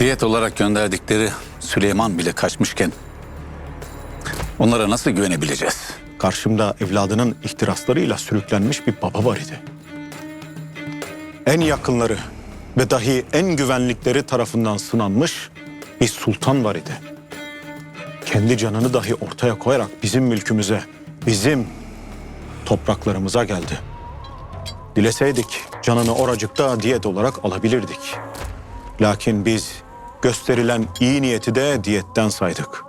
Diyet olarak gönderdikleri Süleyman bile kaçmışken onlara nasıl güvenebileceğiz? Karşımda evladının ihtiraslarıyla sürüklenmiş bir baba var idi. En yakınları ve dahi en güvenlikleri tarafından sınanmış bir sultan var idi. Kendi canını dahi ortaya koyarak bizim mülkümüze, bizim topraklarımıza geldi. Dileseydik canını oracıkta diyet olarak alabilirdik. Lakin biz gösterilen iyi niyeti de diyetten saydık.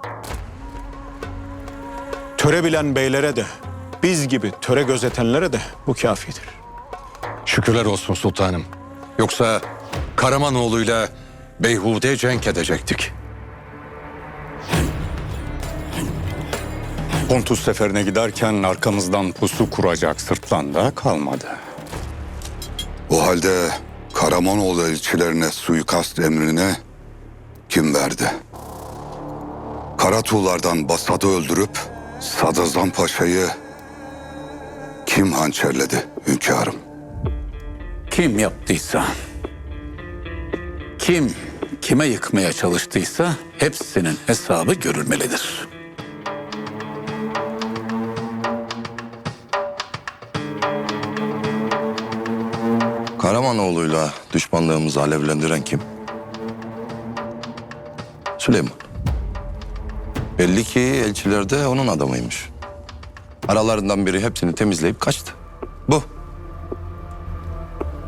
Töre bilen beylere de, biz gibi töre gözetenlere de bu kafidir. Şükürler olsun sultanım. Yoksa Karamanoğlu'yla beyhude cenk edecektik. Pontus seferine giderken arkamızdan pusu kuracak sırtlan da kalmadı. O halde Karamanoğlu elçilerine suikast emrini kim verdi? Karatuğlardan Basad'ı öldürüp Sadazan Paşa'yı kim hançerledi hünkârım? Kim yaptıysa, kim kime yıkmaya çalıştıysa hepsinin hesabı görülmelidir. Karamanoğlu'yla düşmanlığımızı alevlendiren kim? Süleyman. Belli ki elçiler de onun adamıymış. Aralarından biri hepsini temizleyip kaçtı. Bu.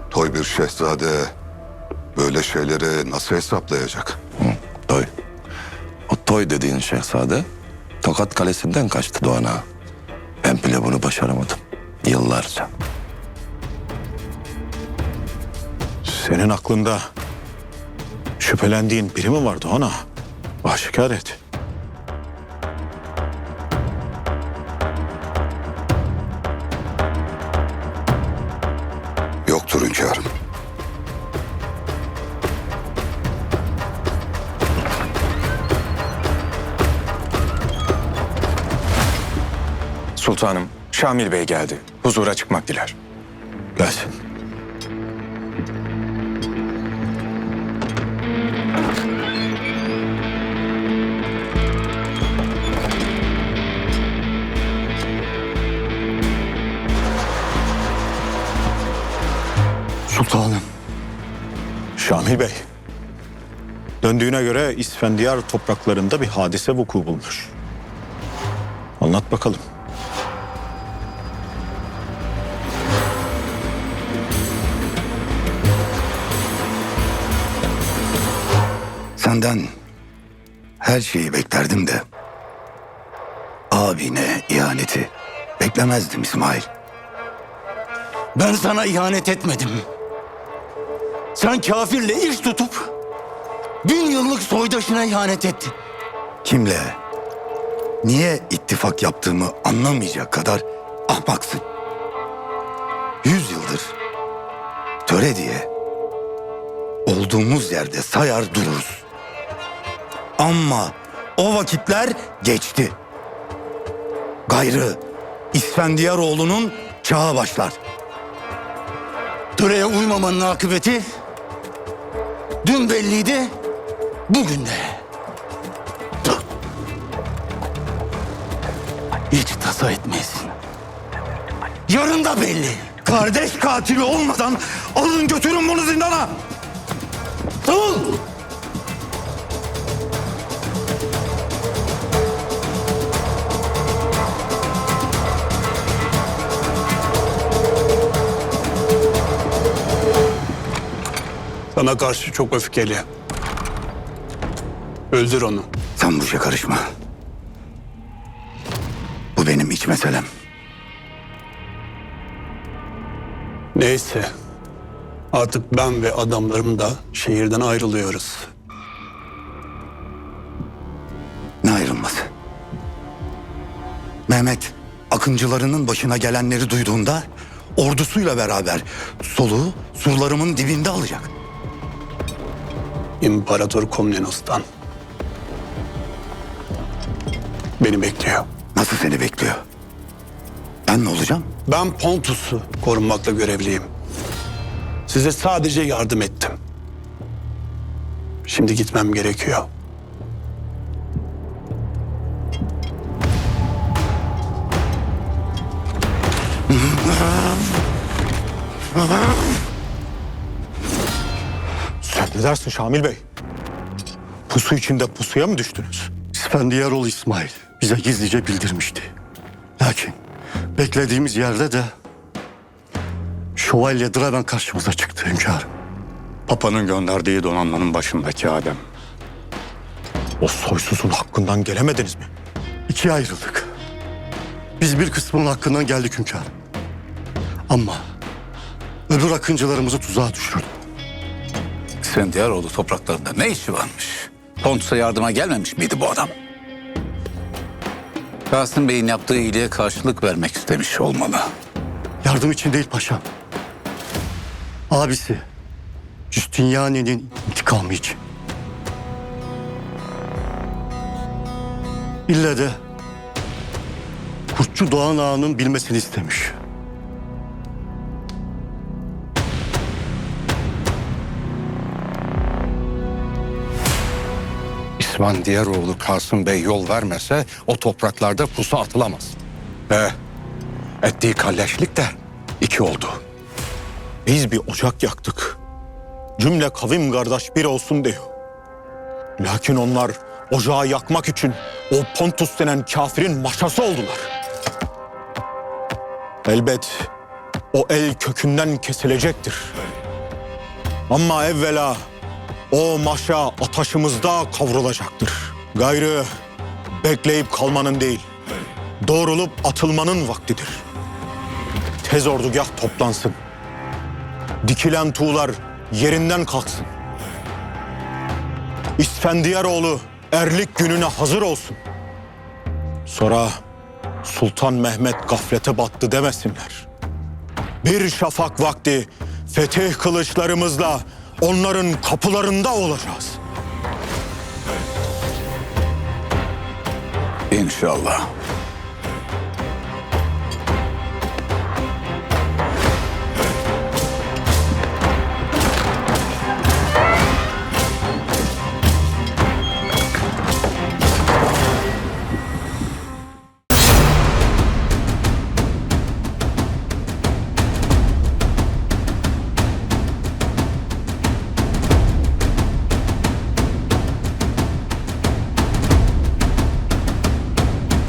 Toy bir şehzade böyle şeyleri nasıl hesaplayacak? Toy. O Toy dediğin şehzade Tokat Kalesi'nden kaçtı Doğan Ağa. Ben bile bunu başaramadım. Yıllarca. Senin aklında şüphelendiğin biri mi vardı ona? Aşikar et. Yoktur hünkârım. Sultanım, Şamil Bey geldi. Huzura çıkmak diler. Gelsin. Sultanım. Şamil Bey. Döndüğüne göre İsfendiyar topraklarında bir hadise vuku bulmuş. Anlat bakalım. Senden her şeyi beklerdim de abine ihaneti beklemezdim İsmail. Ben sana ihanet etmedim. Sen kafirle iş tutup bin yıllık soydaşına ihanet ettin. Kimle, niye ittifak yaptığımı anlamayacak kadar ahmaksın. Yüz yıldır töre diye olduğumuz yerde sayar dururuz. Ama o vakitler geçti. Gayrı İsfendiyaroğlu'nun çağı başlar. Töreye uymamanın akıbeti dün belliydi, bugün de. Hiç tasa etmeyiz. Yarın da belli. Kardeş katili olmadan alın götürün bunu zindana. Dur! Sana karşı çok öfkeli. Öldür onu. Sen bu işe karışma. Bu benim iç meselem. Neyse. Artık ben ve adamlarım da şehirden ayrılıyoruz. Ne ayrılması? Mehmet akıncılarının başına gelenleri duyduğunda ordusuyla beraber soluğu surlarımın dibinde alacak. İmparator Komnenos'tan. Beni bekliyor. Nasıl seni bekliyor? Ben ne olacağım? Ben Pontus'u korumakla görevliyim. Size sadece yardım ettim. Şimdi gitmem gerekiyor. Sen ne dersin Şamil Bey? Pusu içinde pusuya mı düştünüz? İsfendiyarol İsmail bize gizlice bildirmişti. Lakin beklediğimiz yerde de Şövalye Draven karşımıza çıktı hünkârım. Papanın gönderdiği donanmanın başındaki Adem. O soysuzun hakkından gelemediniz mi? İkiye ayrıldık. Biz bir kısmının hakkından geldik hünkârım. Ama öbür akıncılarımızı tuzağa düşürdü. İsfendiyaroğlu topraklarında ne işi varmış? Pontus'a yardıma gelmemiş miydi bu adam? Kasım Bey'in yaptığı iyiliğe karşılık vermek istemiş olmalı. Yardım için değil paşam. Abisi Justiniani'nin intikamı için. İlle de Kurtçu Doğan Ağa'nın bilmesini istemiş. İsfandiyaroğlu Kasım Bey yol vermese o topraklarda pusu atılamaz. Ve ettiği kalleşlik de iki oldu. Biz bir ocak yaktık. Cümle kavim kardeş bir olsun diyor. Lakin onlar ocağı yakmak için o Pontus denen kafirin maşası oldular. Elbet o el kökünden kesilecektir. Ama evvela o maşa ataşımızda kavrulacaktır. Gayrı bekleyip kalmanın değil, doğrulup atılmanın vaktidir. Tez ordugah toplansın. Dikilen tuğlar yerinden kalksın. İsfendiyaroğlu erlik gününe hazır olsun. Sonra Sultan Mehmet gaflete battı demesinler. Bir şafak vakti fetih kılıçlarımızla onların kapılarında olacağız. İnşallah.